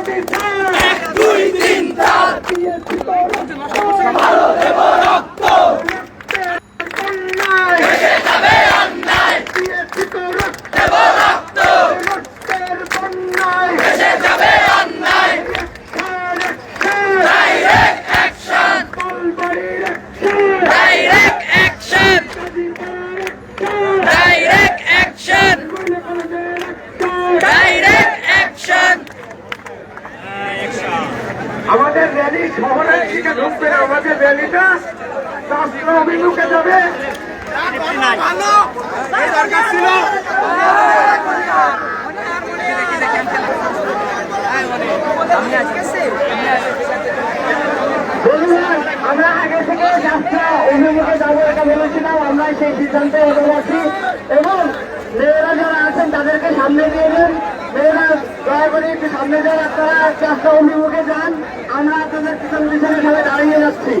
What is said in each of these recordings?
Happy আমরা আগে থেকে যাত্রা অভিমুখে যাব এটা বলেছিলাম আমরা সেই সিদ্ধান্তে এগো যাচ্ছি এবং মেয়েরা যারা আছেন তাদেরকে সামনে দিয়ে দেন মেয়েরা দয়া করে একটু সামনে যান আপনারা যাত্রা অভিমুখে যান আমরা আপনাদের পিছন পিছনে সবাই দাঁড়িয়ে যাচ্ছি।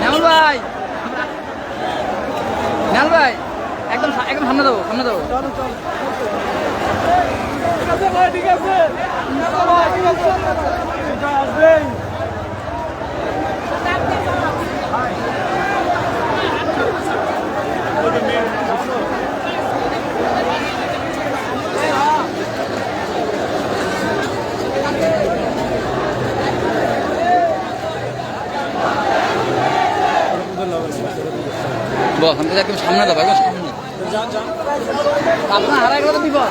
নেমল ভাই নেমল ভাই একদম একদম সামনে দেবো সামনে দেবো বল আমি একদম সামনে দেবো একদম সামনে। আপনার হারাই গেলে তো বিপদ।